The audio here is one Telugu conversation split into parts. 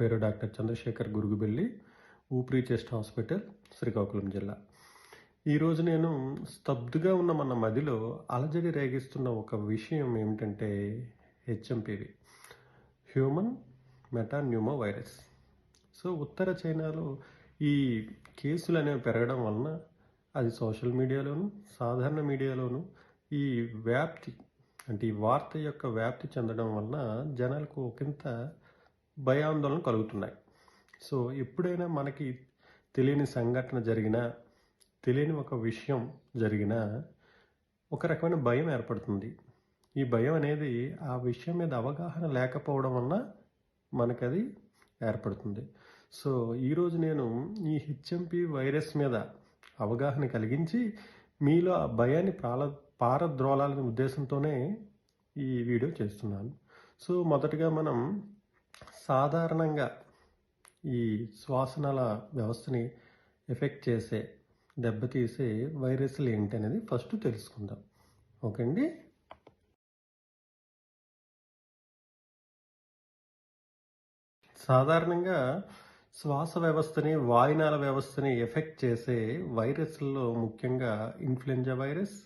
పేరు డాక్టర్ చంద్రశేఖర్ గురుగుబెల్లి ఊపిరి చెస్ట్ హాస్పిటల్ శ్రీకాకుళం జిల్లా. ఈరోజు నేను స్తబ్దుగా ఉన్న మన మదిలో అలజడి రేగిస్తున్న ఒక విషయం ఏమిటంటే HMPV human metapneumo virus so ఉత్తర చైనాలో ఈ కేసులు అనేవి పెరగడం వలన అది సోషల్ మీడియాలోను సాధారణ మీడియాలోను ఈ వ్యాప్తి అంటే ఈ వార్త యొక్క వ్యాప్తి చెందడం వలన జనాలకు ఒకంత భయాందోళన కలుగుతున్నాయి. సో ఎప్పుడైనా మనకి తెలియని సంఘటన జరిగినా తెలియని ఒక విషయం జరిగినా ఒక రకమైన భయం ఏర్పడుతుంది. ఈ భయం అనేది ఆ విషయం మీద అవగాహన లేకపోవడం వలన మనకది ఏర్పడుతుంది. సో ఈరోజు నేను ఈ హెచ్ఎంపి వైరస్ మీద అవగాహన కలిగించి మీలో ఆ భయాన్ని ప్రాల పారద్రోలాలనే ఉద్దేశంతోనే ఈ వీడియో చేస్తున్నాను. సో మొదటగా మనం సాధారణంగా ఈ శ్వాసనాల వ్యవస్థని ఎఫెక్ట్ చేసే దెబ్బతీసే వైరస్లు ఏంటి అనేది ఫస్ట్ తెలుసుకుందాం. ఓకే అండి సాధారణంగా శ్వాస వ్యవస్థని వాయునాల వ్యవస్థని ఎఫెక్ట్ చేసే వైరస్లలో ముఖ్యంగా influenza virus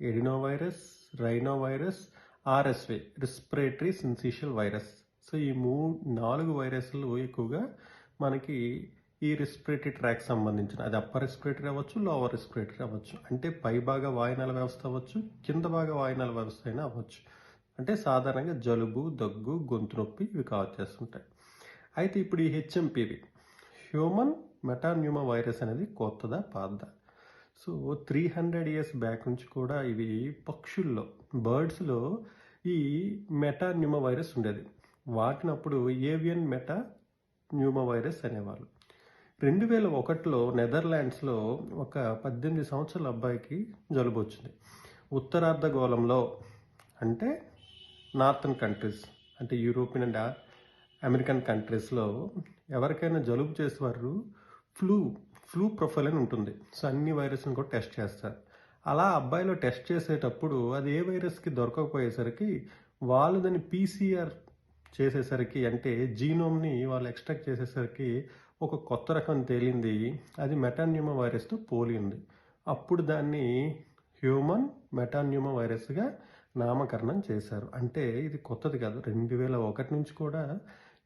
adeno virus rhino virus RSV respiratory syncytial virus. So ఈ మూ నాలుగు వైరస్లు ఎక్కువగా మనకి ఈ రెస్పిరేటరీ ట్రాక్ సంబంధించిన అది అప్పర్ రెస్పిరేటరీ అవ్వచ్చు లోవర్ రెస్పిరేటరీ అవ్వచ్చు. అంటే పై భాగ వాయునాల వ్యవస్థ అవ్వచ్చు కింద భాగ వాయునాల వ్యవస్థ అయినా అవ్వచ్చు. అంటే సాధారణంగా జలుబు దగ్గు గొంతు నొప్పి ఇవి కావచ్చు చేస్తుంటాయి. అయితే ఇప్పుడు ఈ హెచ్ఎంపివి హ్యూమన్ మెటాన్యూమా వైరస్ అనేది కొత్తదా పాతదా? So three hundred years back నుంచి కూడా ఇవి పక్షుల్లో బర్డ్స్లో ఈ మెటాన్యూమా వైరస్ ఉండేది. వాటినప్పుడు ఏవియన్ మెటా న్యూమా వైరస్ అనేవాళ్ళు. రెండు వేల ఒకటిలో నెదర్లాండ్స్లో ఒక పద్దెనిమిది సంవత్సరాల అబ్బాయికి జలుబు వచ్చింది. ఉత్తరార్ధగోళంలో అంటే నార్థన్ కంట్రీస్ అంటే యూరోపియన్ అండ్ అమెరికన్ కంట్రీస్లో ఎవరికైనా జలుబు చేసేవారు ఫ్లూ ఫ్లూ ప్రొఫైల్ అని ఉంటుంది. సో అన్ని వైరస్ని కూడా టెస్ట్ చేస్తారు. అలా అబ్బాయిలో టెస్ట్ చేసేటప్పుడు అది ఏ వైరస్కి దొరకకపోయేసరికి వాళ్ళు దాన్ని పీసీఆర్ చేసేసరికి అంటే జీనోమ్ని వాళ్ళు ఎక్స్ట్రాక్ట్ చేసేసరికి ఒక కొత్త రకం తేలింది. అది మెటాన్యూమా వైరస్తో పోలి ఉంది అప్పుడు దాన్ని హ్యూమన్ మెటాన్యూమా వైరస్గా నామకరణం చేశారు. అంటే ఇది కొత్తది కాదు. రెండు వేల ఒకటి నుంచి కూడా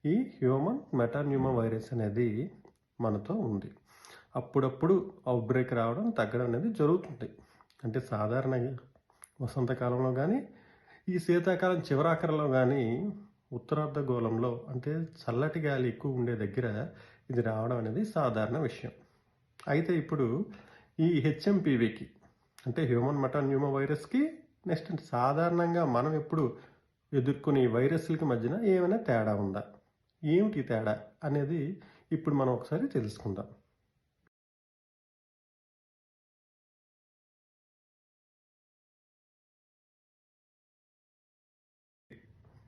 ఈ హ్యూమన్ మెటాన్యూమా వైరస్ అనేది మనతో ఉంది. అప్పుడప్పుడు అవుట్బ్రేక్ రావడం తగ్గడం అనేది జరుగుతుంది. అంటే సాధారణంగా వసంతకాలంలో కానీ ఈ శీతాకాలం చివరాఖరలో కానీ ఉత్తరార్ధగోళంలో అంటే చల్లటి గాలి ఎక్కువ ఉండే దగ్గర ఇది రావడం అనేది సాధారణ విషయం. అయితే ఇప్పుడు ఈ హెచ్ఎంపీవీకి అంటే హ్యూమన్ మెటాన్యూమా వైరస్కి నెక్స్ట్ సాధారణంగా మనం ఎప్పుడు ఎదుర్కొనే వైరస్లకి మధ్యన ఏమైనా తేడా ఉందా? ఏమిటి తేడా అనేది ఇప్పుడు మనం ఒకసారి తెలుసుకుందాం.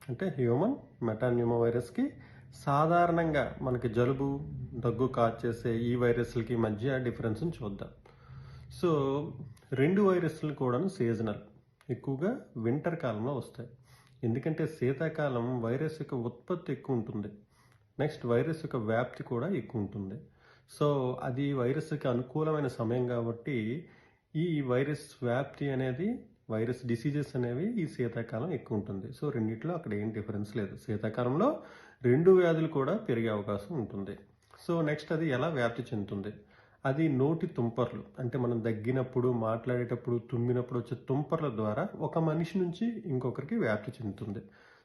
అంటే హ్యూమన్ మెటాన్యూమా వైరస్కి సాధారణంగా మనకి జలుబు దగ్గు కాచేసే ఈ వైరస్లకి మధ్య డిఫరెన్స్ని చూద్దాం. సో రెండు వైరస్లు కూడా సీజనల్. ఎక్కువగా వింటర్ కాలంలో వస్తాయి. ఎందుకంటే శీతాకాలం వైరస్ యొక్క ఉత్పత్తి ఎక్కువ ఉంటుంది. నెక్స్ట్ వైరస్ యొక్క వ్యాప్తి కూడా ఎక్కువ ఉంటుంది. సో అది వైరస్కి అనుకూలమైన సమయం కాబట్టి ఈ వైరస్ వ్యాప్తి అనేది వైరస్ డిసీజెస్ అనేవి ఈ శీతాకాలం ఎక్కువ ఉంటుంది. సో రెండిట్లో అక్కడ ఏం డిఫరెన్స్ లేదు. శీతాకాలంలో రెండు వ్యాధులు కూడా పెరిగే అవకాశం ఉంటుంది. సో నెక్స్ట్ అది ఎలా వ్యాప్తి చెందుతుంది? అది నోటి తుంపర్లు. అంటే మనం దగ్గినప్పుడు మాట్లాడేటప్పుడు తుమ్మినప్పుడు వచ్చే తుంపర్ల ద్వారా ఒక మనిషి నుంచి ఇంకొకరికి వ్యాప్తి చెందుతుంది.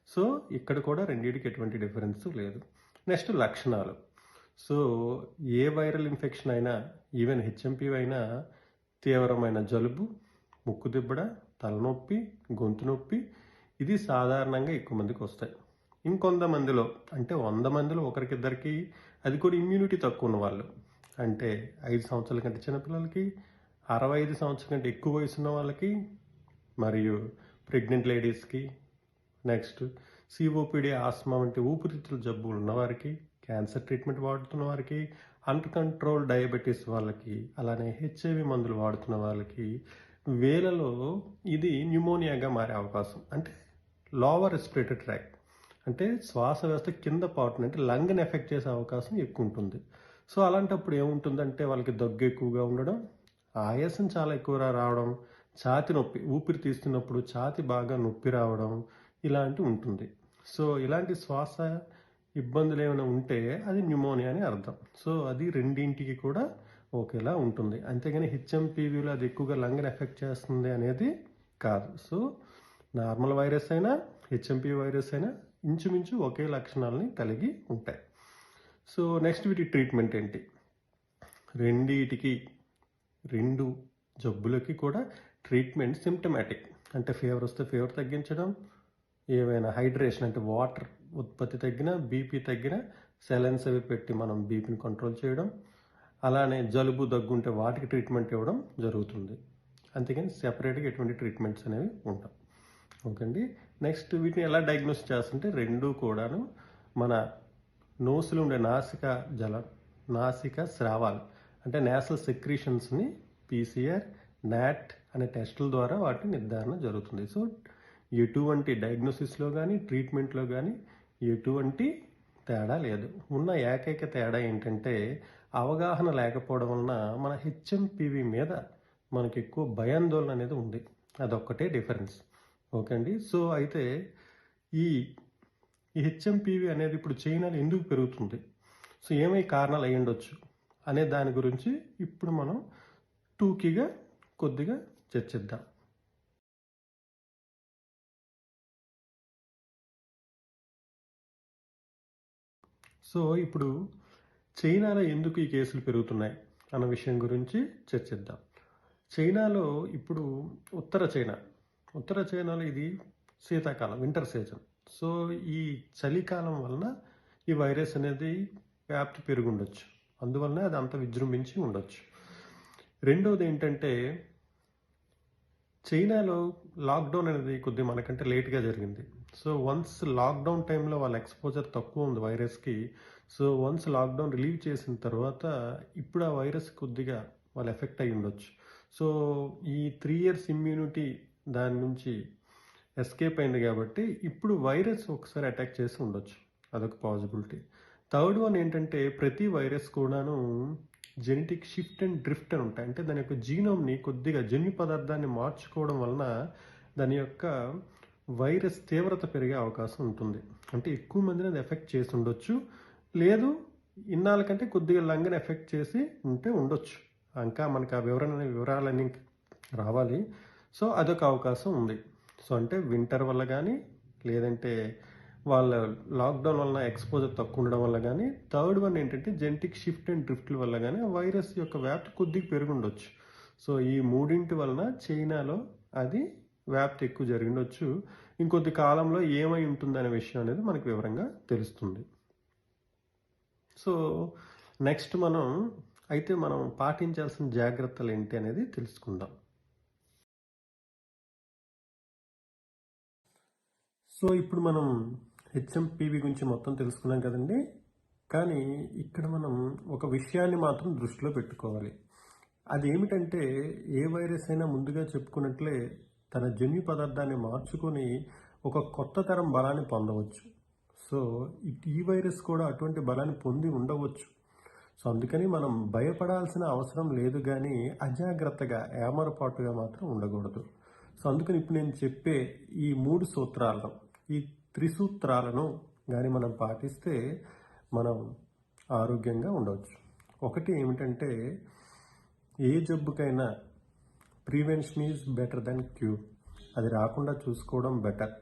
సో ఇక్కడ కూడా రెండింటికి ఎటువంటి డిఫరెన్స్ లేదు. నెక్స్ట్ లక్షణాలు. సో ఏ వైరల్ ఇన్ఫెక్షన్ అయినా ఈవెన్ హెచ్ఎంపీ అయినా తీవ్రమైన జలుబు ముక్కు దిబ్బడ తలనొప్పి గొంతు నొప్పి ఇది సాధారణంగా ఎక్కువ మందికి వస్తాయి. ఇంకొంతమందిలో అంటే వంద మందిలో ఒకరికిద్దరికి అది కూడా ఇమ్యూనిటీ తక్కువ ఉన్న వాళ్ళు. అంటే ఐదు సంవత్సరాల కంటే చిన్నపిల్లలకి అరవై ఐదు సంవత్సరాల కంటే ఎక్కువ వయసు ఉన్న వాళ్ళకి మరియు ప్రెగ్నెంట్ లేడీస్కి నెక్స్ట్ సిఓపిడి ఆస్మా వంటి ఊపిరితిత్తుల జబ్బులు ఉన్నవారికి క్యాన్సర్ ట్రీట్మెంట్ వాడుతున్న వారికి అండర్ కంట్రోల్ డయాబెటీస్ వాళ్ళకి అలానే హెచ్ఐవి మందులు వాడుతున్న వాళ్ళకి వేలలో ఇది న్యూమోనియాగా మారే అవకాశం. అంటే లోవర్ రెస్పిరేటరీ ట్రాక్ అంటే శ్వాస వ్యవస్థ కింద పాటుని అంటే లంగ్ని ఎఫెక్ట్ చేసే అవకాశం ఎక్కువ ఉంటుంది. సో అలాంటప్పుడు ఏముంటుందంటే వాళ్ళకి దగ్గు ఎక్కువగా ఉండడం ఆయాసం చాలా ఎక్కువ రావడం ఛాతి నొప్పి ఊపిరి తీస్తున్నప్పుడు ఛాతి బాగా నొప్పి రావడం ఇలాంటివి ఉంటుంది. సో ఇలాంటి శ్వాస ఇబ్బందులు ఏమైనా ఉంటే అది న్యూమోనియా అని అర్థం. సో అది రెండింటికి కూడా ఒకేలా ఉంటుంది. అంతేగాని హెచ్ఎంపీవీలో అది ఎక్కువగా లంగ్ని ఎఫెక్ట్ చేస్తుంది అనేది కాదు. సో నార్మల్ వైరస్ అయినా హెచ్ఎంపీ వైరస్ అయినా ఇంచుమించు ఒకే లక్షణాలని కలిగి ఉంటాయి. సో నెక్స్ట్ వీటి ట్రీట్మెంట్ ఏంటి? రెండిటికి రెండు జబ్బులకి కూడా ట్రీట్మెంట్ సిమ్టమాటిక్ అంటే ఫీవర్ వస్తే ఫీవర్ తగ్గించడం ఏవైనా హైడ్రేషన్ అంటే వాటర్ ఉత్పత్తి తగ్గిన బీపీ తగ్గిన సెలెన్స్ అవి పెట్టి మనం బీపీని కంట్రోల్ చేయడం అలానే జలుబు దగ్గుంటే వాటికి ట్రీట్మెంట్ ఇవ్వడం జరుగుతుంది. అంతేకాని సెపరేట్గా ఎటువంటి ట్రీట్మెంట్స్ అనేవి ఉంటాం ఓకే అండి నెక్స్ట్ వీటిని ఎలా డయాగ్నోస్ చేస్తుంటే రెండు కూడాను మన నోసులు ఉండే నాసిక జల నాసిక స్రావాలు అంటే నేషనల్ సెక్రీషన్స్ని పీసీఆర్ నాట్ అనే టెస్టుల ద్వారా వాటి నిర్ధారణ జరుగుతుంది. సో ఎటువంటి డయాగ్నోసిస్లో కానీ ట్రీట్మెంట్లో కానీ ఎటువంటి తేడా లేదు. ఉన్న ఏకైక తేడా ఏంటంటే అవగాహన లేకపోవడం వలన మన హెచ్ఎంపివి మీద మనకి ఎక్కువ భయాందోళన అనేది ఉంది. అదొక్కటే డిఫరెన్స్. ఓకే అండి? సో అయితే ఈ ఈ హెచ్ఎంపివి అనేది ఇప్పుడు చైనాలో ఎందుకు పెరుగుతుంది? సో ఏమై కారణాలు అయ్యి ఉండొచ్చు అనే దాని గురించి ఇప్పుడు మనం టూకీగా కొద్దిగా చర్చిద్దాం. సో ఇప్పుడు చైనాలో ఎందుకు ఈ కేసులు పెరుగుతున్నాయి అన్న విషయం గురించి చర్చిద్దాం. చైనాలో ఇప్పుడు ఉత్తర చైనా ఉత్తర చైనాలో ఇది శీతాకాలం వింటర్ సీజన్ సో ఈ చలికాలం వలన ఈ వైరస్ అనేది వ్యాప్తి పెరుగుండొచ్చు అందువలన అది అంత విజృంభించి ఉండొచ్చు. రెండవది ఏంటంటే చైనాలో లాక్డౌన్ అనేది కొద్దిగా మనకంటే లేట్గా జరిగింది. సో వన్స్ లాక్డౌన్ టైంలో వాళ్ళ ఎక్స్పోజర్ తక్కువ ఉంది వైరస్కి సో వన్స్ లాక్డౌన్ రిలీవ్ చేసిన తర్వాత ఇప్పుడు ఆ వైరస్ కొద్దిగా వాళ్ళు ఎఫెక్ట్ అయి ఉండొచ్చు. సో ఈ త్రీ ఇయర్స్ ఇమ్యూనిటీ దాని నుంచి ఎస్కేప్ అయింది కాబట్టి ఇప్పుడు వైరస్ ఒకసారి అటాక్ చేసి ఉండొచ్చు. అదొక పాసిబిలిటీ థర్డ్ వన్ ఏంటంటే ప్రతి వైరస్ కూడాను జెనెటిక్ షిఫ్ట్ అండ్ డ్రిఫ్ట్ అని ఉంటాయి. అంటే దాని యొక్క జీనోమ్ని కొద్దిగా జన్యు పదార్థాన్ని మార్చుకోవడం వలన దాని యొక్క వైరస్ తీవ్రత పెరిగే అవకాశం ఉంటుంది. అంటే ఎక్కువ మందిని అది ఎఫెక్ట్ చేసి ఉండొచ్చు. లేదు ఇన్నాళ్ళ కంటే కొద్దిగా లంగ్ని ఎఫెక్ట్ చేసి ఉంటే ఉండొచ్చు. ఇంకా మనకు ఆ వివరణ వివరాలన్నీ రావాలి. సో అదొక అవకాశం ఉంది. సో అంటే వింటర్ వల్ల కానీ లేదంటే వాళ్ళ లాక్డౌన్ వలన ఎక్స్పోజర్ తక్కువ ఉండడం వల్ల కానీ థర్డ్ వన్ ఏంటంటే జెంటిక్ షిఫ్ట్ అండ్ డ్రిఫ్ట్ల వల్ల కానీ వైరస్ యొక్క వ్యాప్తి కొద్దిగా పెరుగుండొచ్చు సో ఈ మూడింటి వలన చైనాలో అది వ్యాప్తి ఎక్కువ జరిగినొచ్చు ఇంకొద్ది కాలంలో ఏమై ఉంటుందనే విషయం అనేది మనకు వివరంగా తెలుస్తుంది. సో నెక్స్ట్ మనం అయితే మనం పాటించాల్సిన జాగ్రత్తలు ఏంటి అనేది తెలుసుకుందాం. సో ఇప్పుడు మనం హెచ్ఎంపీవి గురించి మొత్తం తెలుసుకున్నాం కదండి. కానీ ఇక్కడ మనం ఒక విషయాన్ని మాత్రం దృష్టిలో పెట్టుకోవాలి. అది ఏమిటంటే ఏ వైరస్ అయినా ముందుగా చెప్పుకున్నట్లే తన జన్యు పదార్థాన్ని మార్చుకొని ఒక కొత్త తరం బలాన్ని పొందవచ్చు. సో ఈ వైరస్ కూడా అటువంటి బలాన్ని పొంది ఉండవచ్చు. సో అందుకని మనం భయపడాల్సిన అవసరం లేదు కానీ అజాగ్రత్తగా ఏమరపాటుగా మాత్రం ఉండకూడదు. సో అందుకని ఇప్పుడు నేను చెప్పే ఈ మూడు సూత్రాలను ఈ త్రిసూత్రాలను కానీ మనం పాటిస్తే మనం ఆరోగ్యంగా ఉండవచ్చు. ఒకటి ఏమిటంటే ఏ జబ్బుకైనా prevention is better than cure అది రాకుండా చూసుకోవడం బెటర్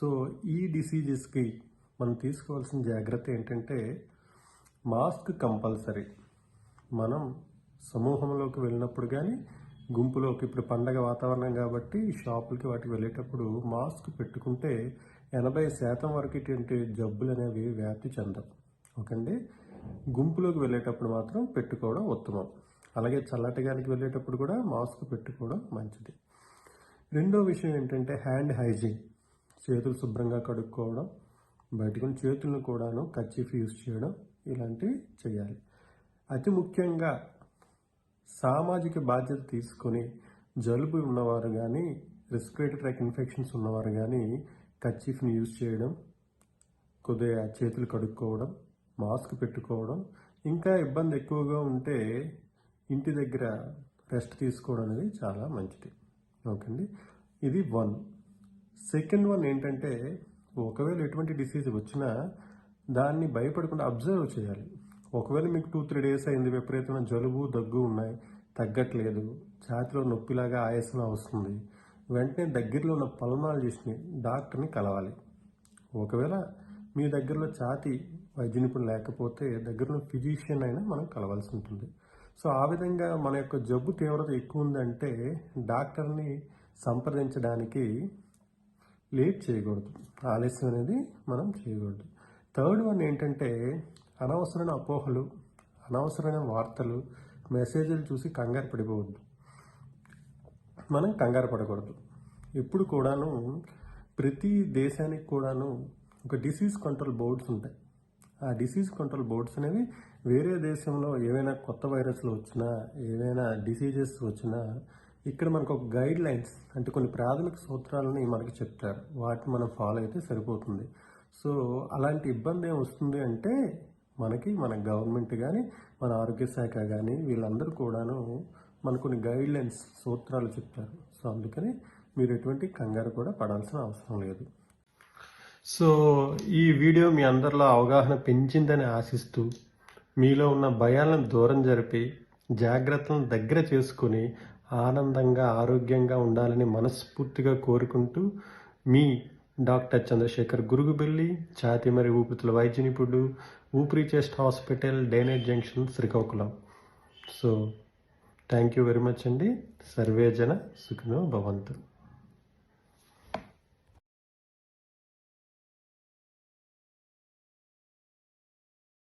సో ఈ డిసీజెస్కి మనం తీసుకోవాల్సిన జాగ్రత్త ఏంటంటే మాస్క్ కంపల్సరీ మనం సమూహంలోకి వెళ్ళినప్పుడు కానీ గుంపులోకి ఇప్పుడు పండగ వాతావరణం కాబట్టి షాపులకి వాటికి వెళ్ళేటప్పుడు మాస్క్ పెట్టుకుంటే ఎనభై శాతం వరకు ఇటువంటి జబ్బులు అనేవి వ్యాప్తి చెందవు. ఓకండి గుంపులోకి వెళ్ళేటప్పుడు మాత్రం పెట్టుకోవడం ఉత్తమం. అలాగే చల్లటి గాలికి వెళ్ళేటప్పుడు కూడా మాస్క్ పెట్టుకోవడం మంచిది. రెండో విషయం ఏంటంటే హ్యాండ్ హైజీన్. చేతులు శుభ్రంగా కడుక్కోవడం బయటకు చేతులను కూడాను కచ్చిఫ్ యూజ్ చేయడం ఇలాంటివి చేయాలి. అతి ముఖ్యంగా సామాజిక బాధ్యత తీసుకొని జలుబు ఉన్నవారు కానీ రెస్పిరేటరీ ట్రాక్ ఇన్ఫెక్షన్స్ ఉన్నవారు కానీ కచ్చిఫ్ని యూజ్ చేయడం కొద్దిగా చేతులు కడుక్కోవడం మాస్క్ పెట్టుకోవడం ఇంకా ఇబ్బంది ఎక్కువగా ఉంటే ఇంటి దగ్గర రెస్ట్ తీసుకోవడం అనేది చాలా మంచిది. ఓకే అండి ఇది వన్ సెకండ్ వన్ ఏంటంటే ఒకవేళ ఎటువంటి డిసీజ్ వచ్చినా దాన్ని భయపడకుండా అబ్జర్వ్ చేయాలి. ఒకవేళ మీకు టూ త్రీ డేస్ అయింది విపరీతమైన జలుబు దగ్గు ఉన్నాయి తగ్గట్లేదు ఛాతిలో నొప్పిలాగా ఆయాసం వస్తుంది వెంటనే దగ్గరలో ఉన్న పల్మాలజిస్ట్ని డాక్టర్ని కలవాలి. ఒకవేళ మీ దగ్గరలో ఛాతి వైద్య నిపుణులు లేకపోతే దగ్గరలో ఫిజిషియన్ అయినా మనం కలవాల్సి ఉంటుంది. సో ఆ విధంగా మన యొక్క జబ్బు తీవ్రత ఎక్కువ ఉందంటే డాక్టర్ని సంప్రదించడానికి లేట్ చేయకూడదు. ఆలస్యం అనేది మనం చేయకూడదు. థర్డ్ వన్ ఏంటంటే అనవసరమైన అపోహలు అనవసరమైన వార్తలు మెసేజ్లు చూసి కంగారు పడిపోవద్దు. మనం కంగారు పడకూడదు. ఇప్పుడు కూడాను ప్రతి దేశానికి కూడాను ఒక డిసీజ్ కంట్రోల్ బోర్డ్స్ ఉంటాయి. ఆ డిసీజ్ కంట్రోల్ బోర్డ్స్ అనేవి వేరే దేశంలో ఏవైనా కొత్త వైరస్లు వచ్చినా ఏవైనా డిసీజెస్ వచ్చినా ఇక్కడ మనకు ఒక గైడ్ లైన్స్ అంటే కొన్ని ప్రాథమిక సూత్రాలని మనకి చెప్తారు. వాటిని మనం ఫాలో అయితే సరిపోతుంది. సో అలాంటి ఇబ్బంది ఏం వస్తుంది అంటే మనకి మన గవర్నమెంట్ కానీ మన ఆరోగ్య శాఖ కానీ వీళ్ళందరూ కూడాను మన కొన్ని గైడ్ లైన్స్ సూత్రాలు చెప్తారు. సో అందుకని మీరు ఎటువంటి కంగారు కూడా పడాల్సిన అవసరం లేదు. సో ఈ వీడియో మీ అందరిలో అవగాహన పెంచిందని ఆశిస్తూ మీలో ఉన్న భయాలను దూరం జరిపి జాగ్రత్తలను దగ్గర చేసుకుని ఆనందంగా ఆరోగ్యంగా ఉండాలని మనస్ఫూర్తిగా కోరుకుంటూ మీ డాక్టర్ చంద్రశేఖర్ గురుగుబెల్లి ఛాతి మరి ఊపిరితిత్తుల వైద్య నిపుణుడు ఊపిరి chest hospital డేనేట్ junction Srikakulam. So thank you very much అండి. సర్వేజన సుఖినో భవంతు.